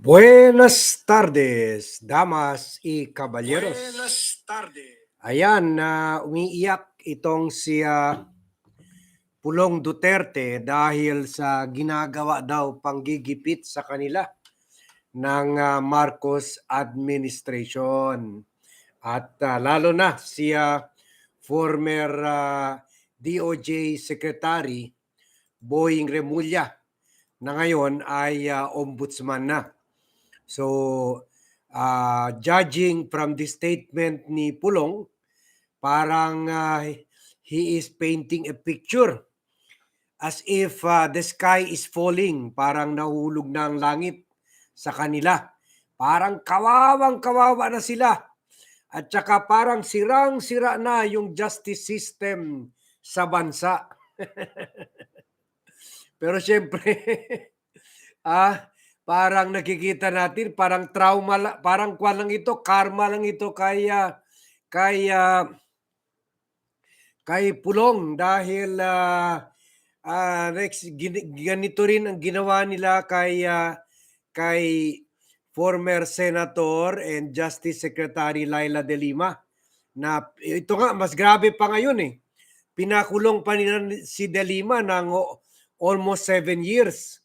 Buenas tardes, damas y caballeros. Buenas tardes. Ayan, na umiiyak itong si ah, Pulong Duterte dahil sa ginagawa daw panggigipit sa kanila ng ah, Marcos administration. At ah, lalo na si ah, former ah, DOJ Secretary Boying Remulla na ngayon ay ah, ombudsman na. So, uh, judging from the statement ni Pulong, parang uh, he is painting a picture as if uh, the sky is falling, parang nahulog na ang langit sa kanila. Parang kawawang kawawa na sila. At saka parang sirang-sira na yung justice system sa bansa. Pero syempre, ah, parang nakikita natin parang trauma parang kwan lang ito karma lang ito kaya kaya kay Pulong dahil ah ah, next gin- ganito rin ang ginawa nila kay ah, kay former senator and justice secretary Laila De Lima na ito nga mas grabe pa ngayon eh. Pinakulong pa nila si De Lima ng almost seven years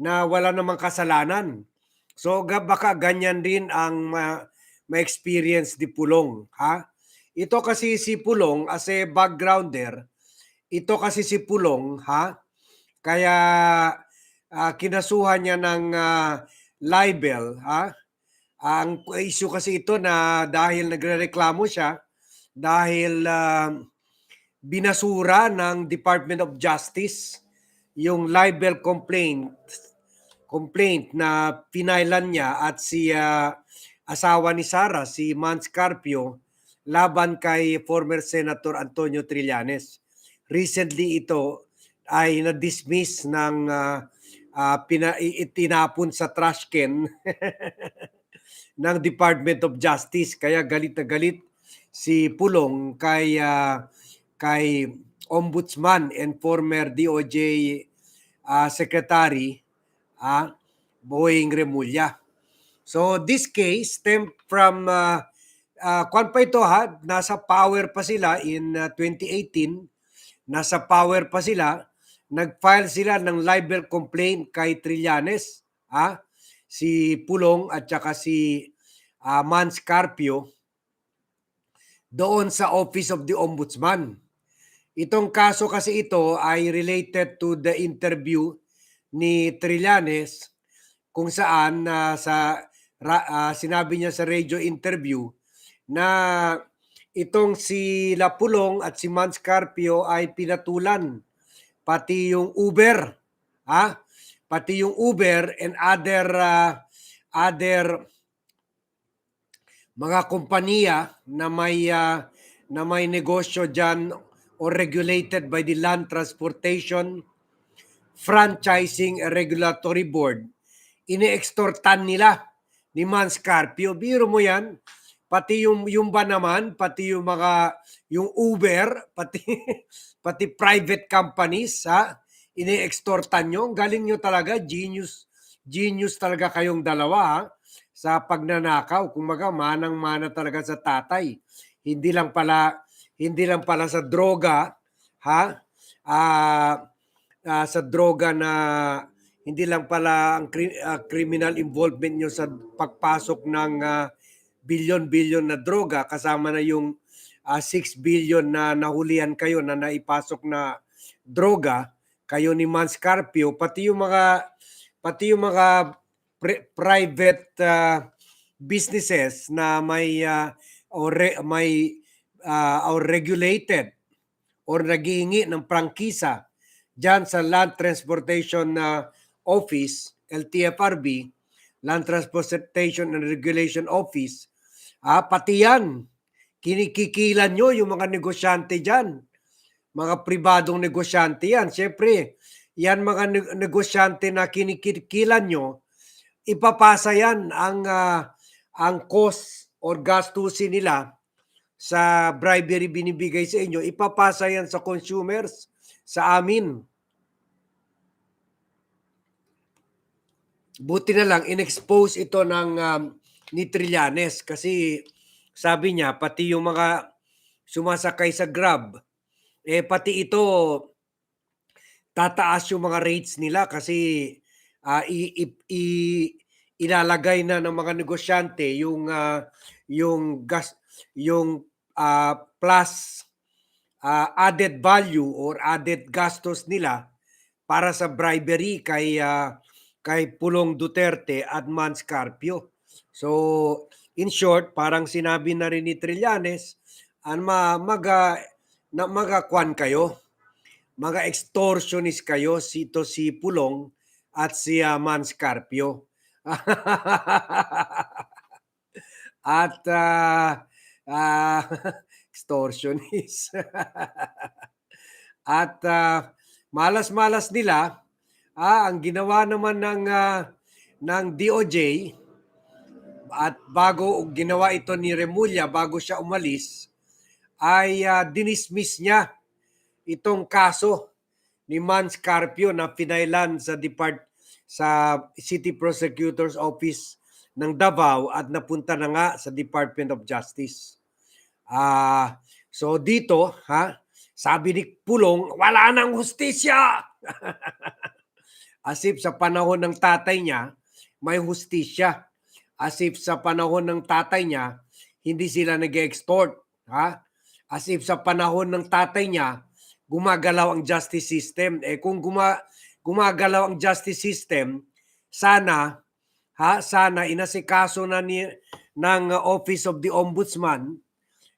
na wala namang kasalanan. So baka ganyan din ang ma- ma-experience di Pulong, ha? Ito kasi si Pulong as a backgrounder, ito kasi si Pulong, ha? Kaya ah, kinasuhan niya ng ah, libel, ha? Ang issue kasi ito na dahil nagrereklamo siya dahil ah, binasura ng Department of Justice yung libel complaint complaint na pinailan niya at si ah, asawa ni Sara, si Mans Carpio, laban kay former Senator Antonio Trillanes. Recently ito ay na-dismiss ng ah, ah, pina, itinapon sa trash can ng Department of Justice. Kaya galit na galit si Pulong kay ah, kay Ombudsman and former DOJ ah, Secretary ah, Boying Remulla. So this case stem from uh, uh, kwan pa ito ha, nasa power pa sila in uh, 2018, nasa power pa sila, nag-file sila ng libel complaint kay Trillanes, ha? si Pulong at saka si uh, Mans Carpio doon sa Office of the Ombudsman. Itong kaso kasi ito ay related to the interview ni Trillanes kung saan na sa ah, sinabi niya sa radio interview na itong si Lapulong at si Mans Carpio ay pinatulan pati yung Uber ha? Pati yung Uber and other ah, other mga kompanya na may ah, na may negosyo diyan or regulated by the Land Transportation Franchising Regulatory Board, ine-extortan nila ni Mans Carpio. Biro mo yan, pati yung, yung ba naman, pati yung mga, yung Uber, pati, pati private companies, ha? Ine-extortan nyo. Galing nyo talaga, genius, genius talaga kayong dalawa, ha? Sa pagnanakaw, kumaga, manang-mana talaga sa tatay. Hindi lang pala, hindi lang pala sa droga, ha? Ah, ah, sa droga na hindi lang pala ang cri- ah, criminal involvement nyo sa pagpasok ng ah, bilyon-bilyon na droga kasama na yung ah, 6 billion na nahulihan kayo na naipasok na droga kayo ni Mans Carpio pati yung mga pati yung mga pri- private ah, businesses na may ah, or re- may ah, or regulated or naghihingi ng prangkisa dyan sa Land Transportation na Office, LTFRB, Land Transportation and Regulation Office, ah, pati yan, kinikikilan nyo yung mga negosyante dyan. Mga pribadong negosyante yan. Siyempre, yan mga neg- negosyante na kinikilan nyo, ipapasa yan ang, ah, ang cost or gastusin nila sa bribery binibigay sa inyo, ipapasa yan sa consumers, sa amin. Buti na lang inexpose ito ng um, ni Trillanes kasi sabi niya pati yung mga sumasakay sa Grab eh pati ito tataas yung mga rates nila kasi ah, i, i- i- ilalagay na ng mga negosyante yung ah, yung gas yung ah, plus ah, added value or added gastos nila para sa bribery kay ah, kay Pulong Duterte at Mans Carpio. So in short, parang sinabi na rin ni Trillanes, an ma maga na magakwan kayo, mga extortionist kayo sito si Pulong at si ah, Mans Carpio. at ah, ah, extortionist. at ah, malas-malas nila ah, ang ginawa naman ng ah, ng DOJ at bago ginawa ito ni Remulla bago siya umalis ay ah, dinismiss niya itong kaso ni Mans Carpio na pinailan sa depart sa City Prosecutor's Office ng Davao at napunta na nga sa Department of Justice. Ah, so dito, ha, sabi ni Pulong, wala nang hustisya. As if sa panahon ng tatay niya, may hustisya. As if sa panahon ng tatay niya, hindi sila nag-extort. Ha? As if sa panahon ng tatay niya, gumagalaw ang justice system. Eh kung guma, gumagalaw ang justice system, sana ha, sana inasikaso na ni ng Office of the Ombudsman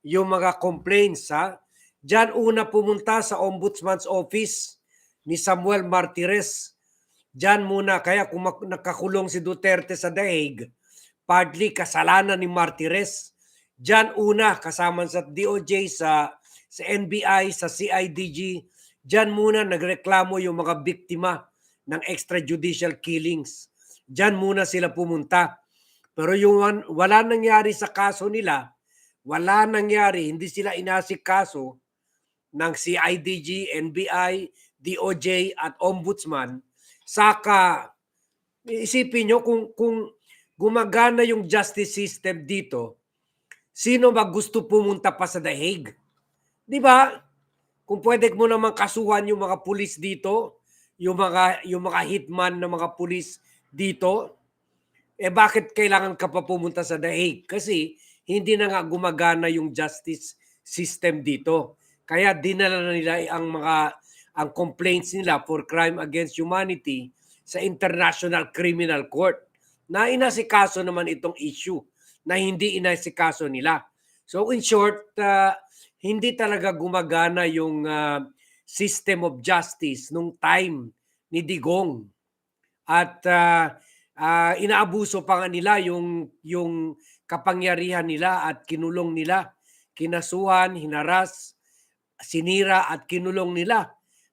yung mga complaints ha. Diyan una pumunta sa Ombudsman's Office ni Samuel Martires. Diyan muna kaya kung nakakulong si Duterte sa Daig, partly kasalanan ni Martires. Diyan una kasama sa DOJ sa sa NBI, sa CIDG, diyan muna nagreklamo yung mga biktima ng extrajudicial killings. Diyan muna sila pumunta. Pero yung wala nangyari sa kaso nila, wala nangyari, hindi sila inasikaso ng CIDG, NBI, DOJ at Ombudsman, saka isipin nyo kung, kung gumagana yung justice system dito, sino ba gusto pumunta pa sa The Hague? Di ba? Kung pwede mo naman kasuhan yung mga pulis dito, yung mga yung mga hitman ng mga pulis dito, eh bakit kailangan ka pa pumunta sa The Hague? Kasi hindi na nga gumagana yung justice system dito. Kaya dinala na nila ang mga ang complaints nila for crime against humanity sa International Criminal Court na inasikaso naman itong issue na hindi inasikaso nila. So in short, uh, hindi talaga gumagana yung uh, system of justice nung time ni Digong. At uh, uh, inaabuso pa nga nila yung, yung kapangyarihan nila at kinulong nila. Kinasuhan, hinaras, sinira at kinulong nila.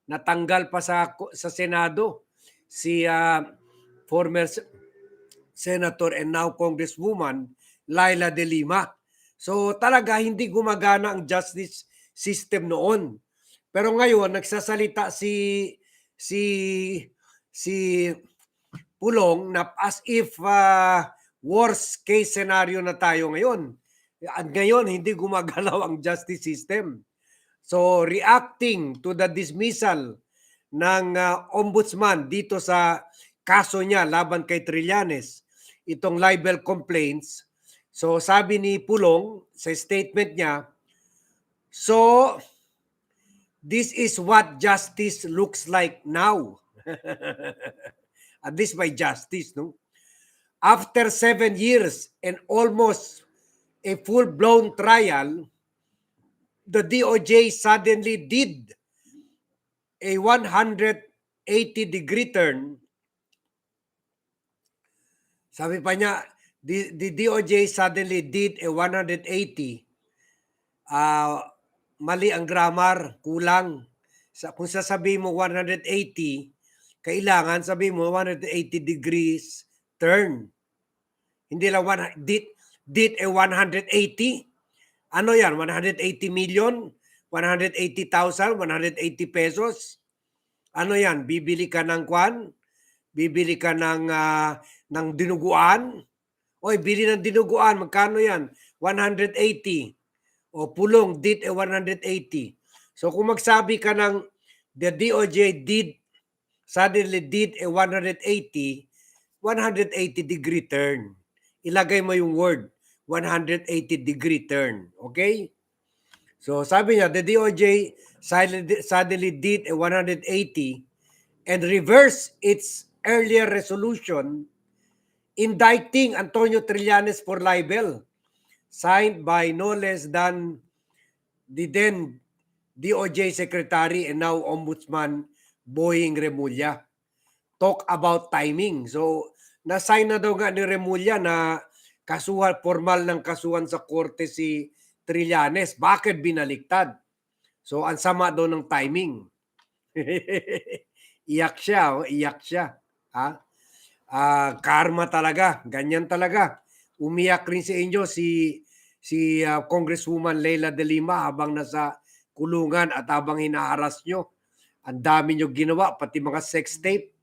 Natanggal pa sa, sa Senado si uh, former Senator and now Congresswoman Laila De Lima. So talaga hindi gumagana ang justice system noon. Pero ngayon nagsasalita si si si Pulong na as if uh, worst case scenario na tayo ngayon. At ngayon hindi gumagalaw ang justice system. So reacting to the dismissal ng uh, ombudsman dito sa kaso niya laban kay Trillanes, itong libel complaints, So sabi ni Pulong sa statement niya, so this is what justice looks like now. At least by justice, no? After seven years and almost a full-blown trial, the DOJ suddenly did a 180-degree turn. Sabi pa niya, the, the DOJ suddenly did a 180. Uh, mali ang grammar, kulang. Sa, kung sasabihin mo 180, kailangan sabihin mo 180 degrees turn. Hindi lang one, did, did a 180. Ano yan? 180 million? 180,000? 180 pesos? Ano yan? Bibili ka ng kwan? Bibili ka ng uh, ng dinuguan. Oy, bili ng dinuguan, magkano yan? 180. O pulong, did eh 180. So kung magsabi ka ng the DOJ did, suddenly did a 180, 180 degree turn. Ilagay mo yung word, 180 degree turn. Okay? So sabi niya, the DOJ suddenly, did a 180 and reversed its earlier resolution indicting Antonio Trillanes for libel, signed by no less than the then DOJ Secretary and now Ombudsman Boying Remulla. Talk about timing. So, na-sign na daw nga ni Remulla na kasuhan, formal ng kasuhan sa korte si Trillanes. Bakit binaliktad? So, ang sama daw ng timing. iyak siya, oh, iyak siya. Ha? Ah, karma talaga, ganyan talaga. Umiyak rin sa inyo si si ah, Congresswoman Leila De Lima habang nasa kulungan at habang hinaharas nyo. Ang dami nyo ginawa, pati mga sex tape.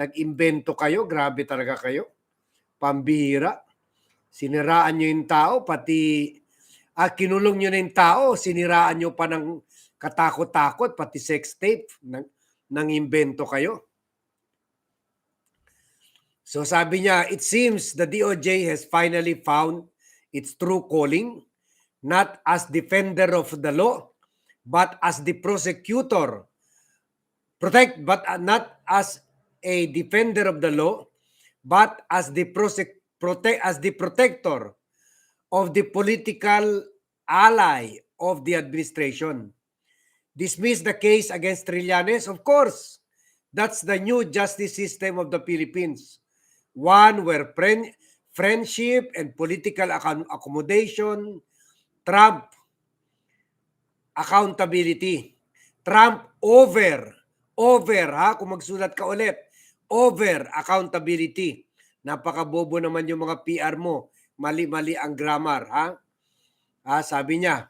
Nag-imbento kayo, grabe talaga kayo. Pambihira. Siniraan nyo yung tao, pati ah, kinulong nyo na yung tao, siniraan nyo pa ng katakot-takot, pati sex tape. Nang, nang imbento kayo. So sabi niya, it seems the DOJ has finally found its true calling, not as defender of the law, but as the prosecutor. Protect, but uh, not as a defender of the law, but as the prosec- protect as the protector of the political ally of the administration. Dismiss the case against Trillanes? Of course. That's the new justice system of the Philippines. One where friend, friendship and political accom- accommodation trump accountability. Trump over, over ha, kung magsulat ka ulit, over accountability. Napakabobo naman yung mga PR mo. Mali-mali ang grammar ha. ha sabi niya,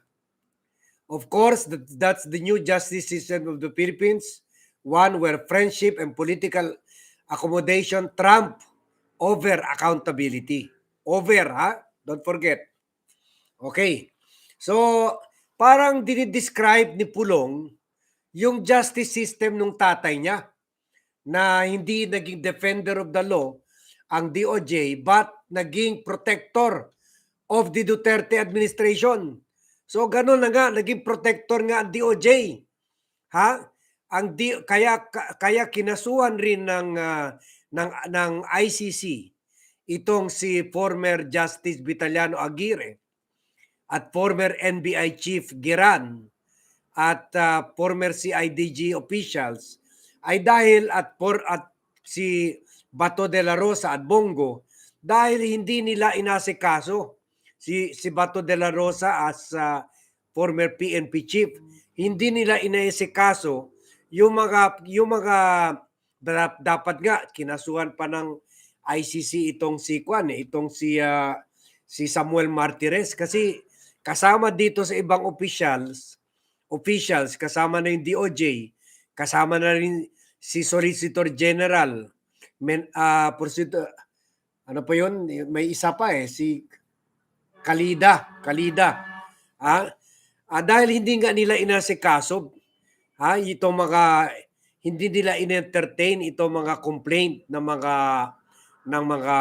Of course, that, that's the new justice system of the Philippines, one where friendship and political accommodation trump over accountability. Over, ha? Don't forget. Okay. So, parang dinidescribe ni Pulong yung justice system ng tatay niya na hindi naging defender of the law ang DOJ but naging protector of the Duterte administration. So ganun na nga, naging protector nga ang DOJ. Ha? Ang di, kaya ka- kaya kinasuhan rin ng ah, ng ng ICC itong si former Justice Vitaliano Aguirre at former NBI Chief Giran at ah, former CIDG officials ay dahil at for at si Bato de la Rosa at Bongo dahil hindi nila inasikaso. Si si Bato de la Rosa as ah, former PNP chief hindi nila inaasikaso yung mga yung mga dap- dapat nga kinasuhan pa ng ICC itong si Kwan eh, itong si ah, si Samuel Martires. Kasi kasama dito sa ibang officials officials kasama na yung DOJ kasama na rin si Solicitor General men ah prosecutor ano pa yun may isa pa eh si Kalida Kalida ah Ah, dahil hindi nga nila inasikaso ha itong mga hindi nila in-entertain itong mga complaint ng mga ng mga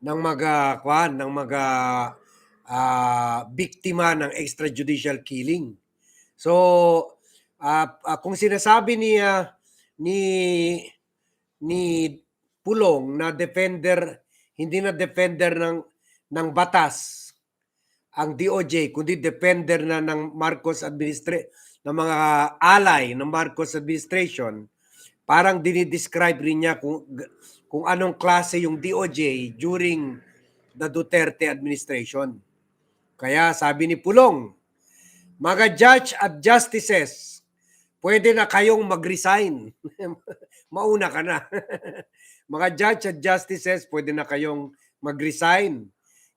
ng mga kwan ng mga ah, biktima ng extrajudicial killing. So ah, ah, kung sinasabi ni ah, ni ni Pulong na defender hindi na defender ng ng batas ang DOJ kundi defender na ng Marcos administra ng mga ally ng Marcos administration parang dinidescribe rin niya kung kung anong klase yung DOJ during the Duterte administration. Kaya sabi ni Pulong, mga judge at justices, pwede na kayong mag-resign. Mauna ka na. mga judge at justices, pwede na kayong mag-resign.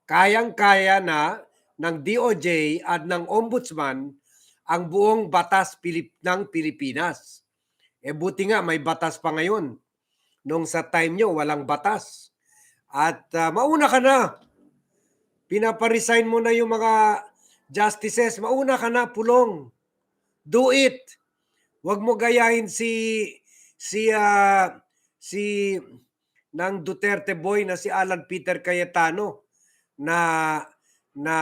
Kayang-kaya na ng DOJ at ng Ombudsman ang buong batas Pilip ng Pilipinas. Eh buti nga may batas pa ngayon. nung sa time nyo walang batas. At ah, mauna ka na. Pinaparesign mo na yung mga justices. Mauna ka na, pulong. Do it. Huwag mo gayahin si si ah, si ng Duterte boy na si Alan Peter Cayetano na na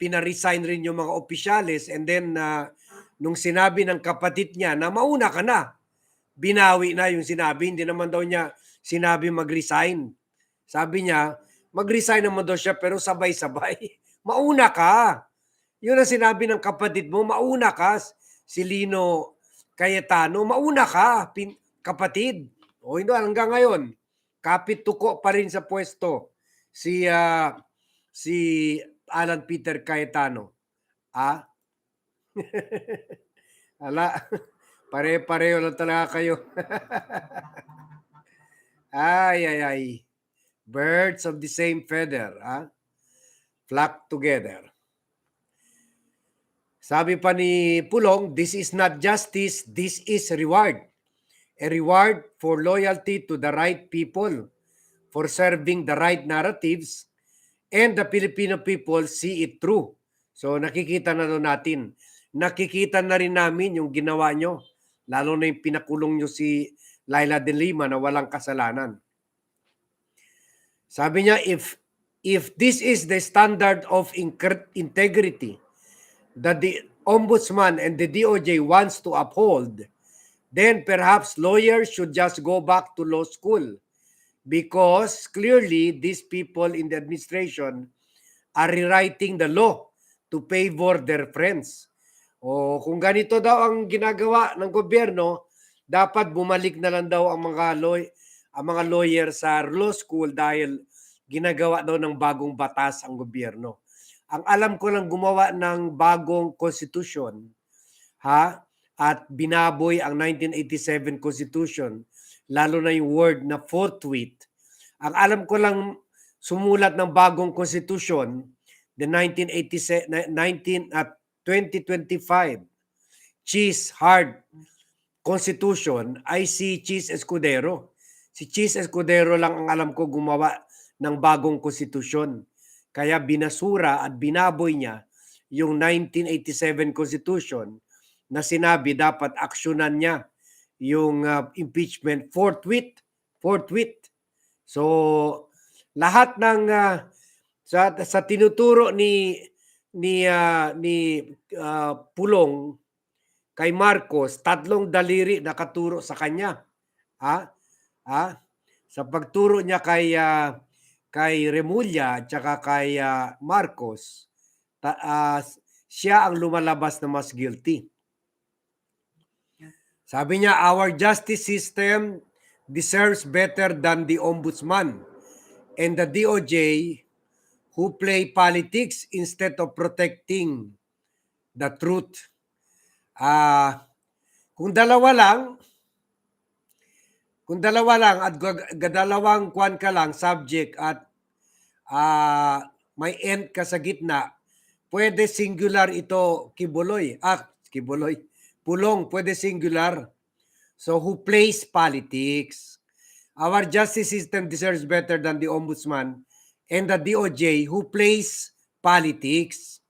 pinaresign rin yung mga opisyalis and then na nung sinabi ng kapatid niya na mauna ka na binawi na yung sinabi. Hindi naman daw niya sinabi mag-resign. Sabi niya mag-resign naman daw siya pero sabay-sabay. Mauna ka. Yun ang sinabi ng kapatid mo mauna ka. Si Lino Cayetano mauna ka pin, kapatid o hindi hanggang ngayon kapit tuko pa rin sa pwesto si ah, si Alan Peter Cayetano. Ah? Ala, pare-pareho lang talaga kayo. ay, ay, ay. Birds of the same feather, ah? Flock together. Sabi pa ni Pulong, this is not justice, this is reward. A reward for loyalty to the right people, for serving the right narratives, and the Filipino people see it through. So nakikita na doon natin. Nakikita na rin namin yung ginawa nyo. Lalo na yung pinakulong nyo si Laila de Lima na walang kasalanan. Sabi niya, if if this is the standard of integrity that the ombudsman and the DOJ wants to uphold, then perhaps lawyers should just go back to law school because clearly these people in the administration are rewriting the law to favor their friends. O kung ganito daw ang ginagawa ng gobyerno, dapat bumalik na lang daw ang mga law ang mga lawyer sa law school dahil ginagawa daw ng bagong batas ang gobyerno. Ang alam ko lang gumawa ng bagong constitution, ha? At binaboy ang 1987 constitution, lalo na yung word na forthwith. Ang alam ko lang sumulat ng bagong constitution, the 1987 19 at 2025 Cheese Hard Constitution ay si Cheese Escudero. Si Cheese Escudero lang ang alam ko gumawa ng bagong konstitusyon. Kaya binasura at binaboy niya yung 1987 Constitution na sinabi dapat aksyonan niya yung uh, impeachment forthwith. Forthwith. So, lahat ng uh, sa, sa tinuturo ni ni uh, ni uh, Pulong kay Marcos, tatlong daliri nakaturo sa kanya. Ha? Ha? Sa pagturo niya kay uh, kay Remulla at kay uh, Marcos, ta, uh, siya ang lumalabas na mas guilty. Sabi niya, our justice system deserves better than the ombudsman and the DOJ who play politics instead of protecting the truth. Uh, kung dalawa lang, kung dalawa lang at gadalawang kwan ka lang, subject at uh, may end ka sa gitna, pwede singular ito kibuloy. Ah, kibuloy. Pulong, pwede singular. So who plays politics? Our justice system deserves better than the ombudsman and the DOJ who plays politics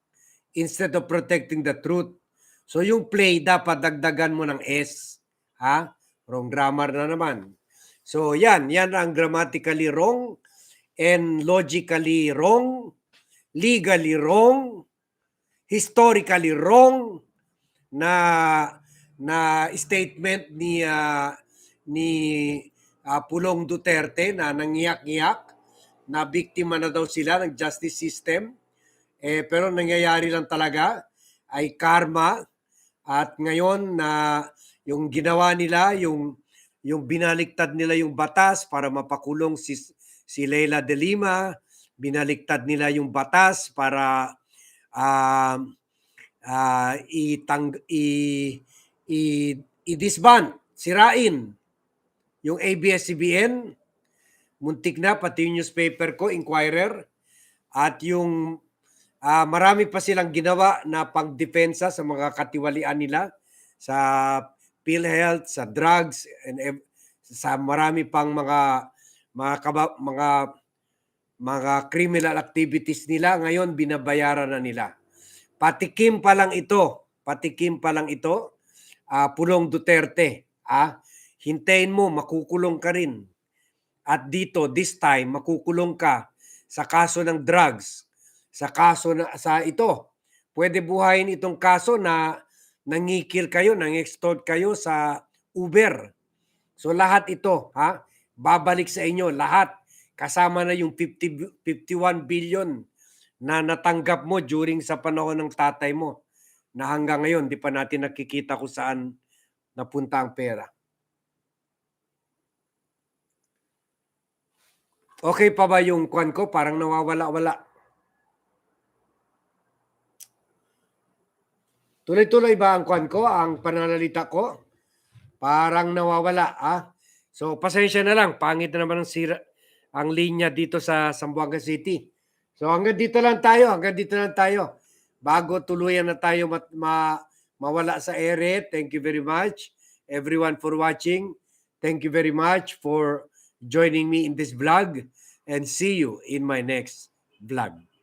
instead of protecting the truth. So yung play dapat dagdagan mo ng S. Ha? Wrong grammar na naman. So yan, yan ang grammatically wrong and logically wrong, legally wrong, historically wrong na na statement ni uh, ni uh, Pulong Duterte na nangiyak-ngiyak na biktima na daw sila ng justice system. Eh, pero nangyayari lang talaga ay karma at ngayon na yung ginawa nila, yung yung binaliktad nila yung batas para mapakulong si si Leila de Lima, binaliktad nila yung batas para uh, uh, itang i, i, i-disband, sirain yung ABS-CBN, muntik na pati yung newspaper ko, Inquirer, at yung uh, marami pa silang ginawa na pangdepensa sa mga katiwalian nila sa PhilHealth, sa drugs, and sa marami pang mga mga kaba, mga mga criminal activities nila ngayon binabayaran na nila. Patikim pa lang ito, patikim pa lang ito. ah, Pulong Duterte, ah, hintayin mo makukulong ka rin. At dito this time makukulong ka sa kaso ng drugs, sa kaso na sa ito. Pwede buhayin itong kaso na nangikil kayo, nang-extort kayo sa Uber. So lahat ito, ha? Babalik sa inyo lahat kasama na yung 50 51 billion na natanggap mo during sa panahon ng tatay mo na hanggang ngayon di pa natin nakikita kung saan napunta ang pera. Okay pa ba yung kwan ko? Parang nawawala-wala. Tuloy-tuloy ba ang kwan ko, ang pananalita ko? Parang nawawala, ah. So, pasensya na lang. Pangit na naman ang sira, ang linya dito sa Zamboanga City. So, hanggang dito lang tayo. Hanggang dito lang tayo. Bago tuluyan na tayo mat, ma, mawala sa ere. Thank you very much, everyone, for watching. Thank you very much for joining me in this vlog. And see you in my next vlog.